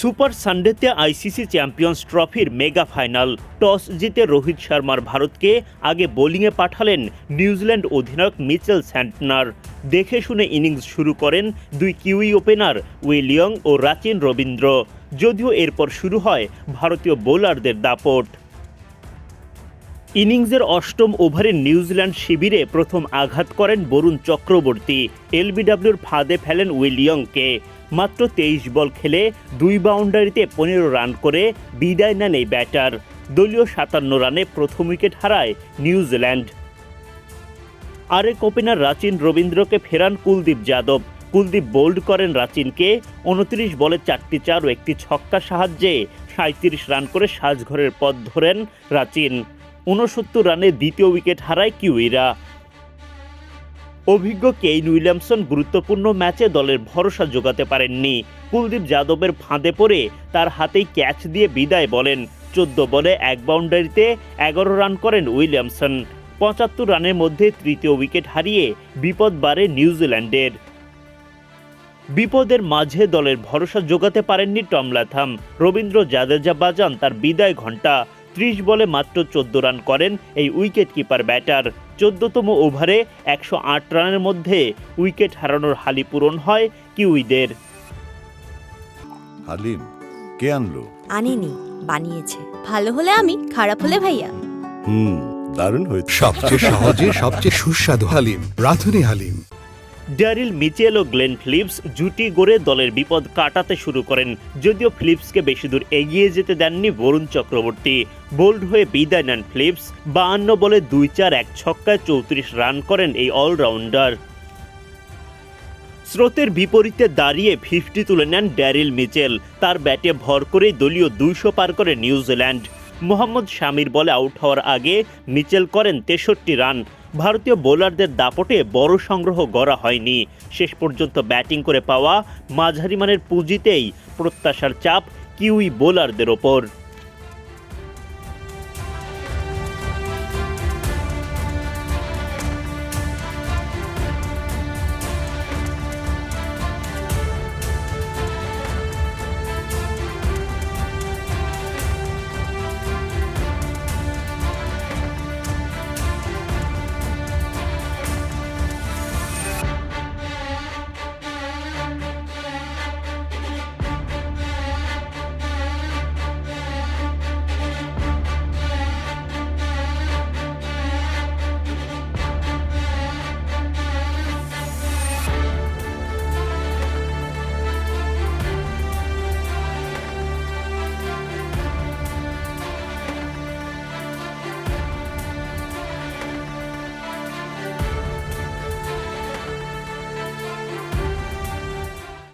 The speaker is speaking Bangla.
সুপার সানডেতে আইসিসি চ্যাম্পিয়ন্স ট্রফির মেগা ফাইনাল। টস জিতে রোহিত শর্মার ভারতকে আগে বোলিংয়ে পাঠালেন নিউজিল্যান্ড অধিনায়ক মিচেল স্যান্টনার। দেখে শুনে ইনিংস শুরু করেন দুই কিউই ওপেনার উইলিয়ং ও রাচিন রবীন্দ্র। যদিও এরপর শুরু হয় ভারতীয় বোলারদের দাপট। ইনিংসের অষ্টম ওভারে নিউজিল্যান্ড শিবিরে প্রথম আঘাত করেন বরুণ চক্রবর্তী। এলবিডব্লিউর ফাঁদে ফেলেন উইলিয়ংকে মাত্র তেইশ বল খেলে দুই বাউন্ডারিতে পনেরো রান করে বিদায় নেন এই ব্যাটার। দলীয় সাতান্ন রানে প্রথম উইকেট হারায় নিউজিল্যান্ড। আরেক ওপেনার রাচিন রবীন্দ্রকে ফেরান কুলদীপ যাদব। কুলদীপ বোল্ড করেন রাচিনকে উনত্রিশ বলে চারটি চার ও একটি ছক্কা সাহায্যে সাঁত্রিশ রান করে সাজঘরের পথ ধরেন রাচিন। ঊনসত্তর রানে দ্বিতীয় উইকেট হারায় কিউইরা। অভিজ্ঞ কেইন উইলিয়ামসন গুরুত্বপূর্ণ ম্যাচে দলের ভরসা যোগাতে পারেননি। কুলদীপ যাদবের ফাঁদে পড়ে তার হাতেই ক্যাচ দিয়ে বিদায় বলেন। চোদ্দ বলে এক বাউন্ডারিতে এগারো রান করেন উইলিয়ামসন। পঁচাত্তর রানের মধ্যে তৃতীয় উইকেট হারিয়ে বিপদ বাড়ে নিউজিল্যান্ডের। বিপদের মাঝে দলের ভরসা যোগাতে পারেননি টম লাথাম রবীন্দ্র জাদেজা বাজান তার বিদায় ঘণ্টা ত্রিশ বলে মাত্র চোদ্দ রান করেন এই উইকেট কিপার ব্যাটার। চোদ্দতম ওভারে একশো আট রানের মধ্যে উইকেট হারানোর হালি পূরণ হয় কিউইদের। হালিম কে আনলো? আনেনি বানিয়েছে। ভালো হলে আমি খারাপ হলে ভাইয়া। হুম দারুণ হয়েছে। সবচেয়ে সহজে সবচেয়ে সুস্বাদু হালিম রাঁধুনি হালিম। ড্যারিল মিচেল ও গ্লেন ফিলিপস জুটি গড়ে দলের বিপদ কাটাতে শুরু করেন। যদিও ফিলিপসকে বেশি দূর এগিয়ে যেতে দেননি বরুণ চক্রবর্তী। বোল্ড হয়ে বিদায় নেন ফিলিপস। বাহান্ন বলে দুই চার এক ছক্কায় চৌত্রিশ রান করেন এই অলরাউন্ডার। স্রোতের বিপরীতে দাঁড়িয়ে ফিফটি তুলে নেন ড্যারিল মিচেল। তার ব্যাটে ভর করে দলীয় দুইশো পার করে নিউজিল্যান্ড। মোহাম্মদ শামির বলে আউট হওয়ার আগে মিচেল করেন তেষট্টি রান। ভারতীয় বোলারদের দাপটে বড় সংগ্রহ গড়া হয়নি। শেষ পর্যন্ত ব্যাটিং করে পাওয়া মাঝারি মানের পুঁজিতেই প্রত্যাশার চাপ কিউই বোলারদের ওপর।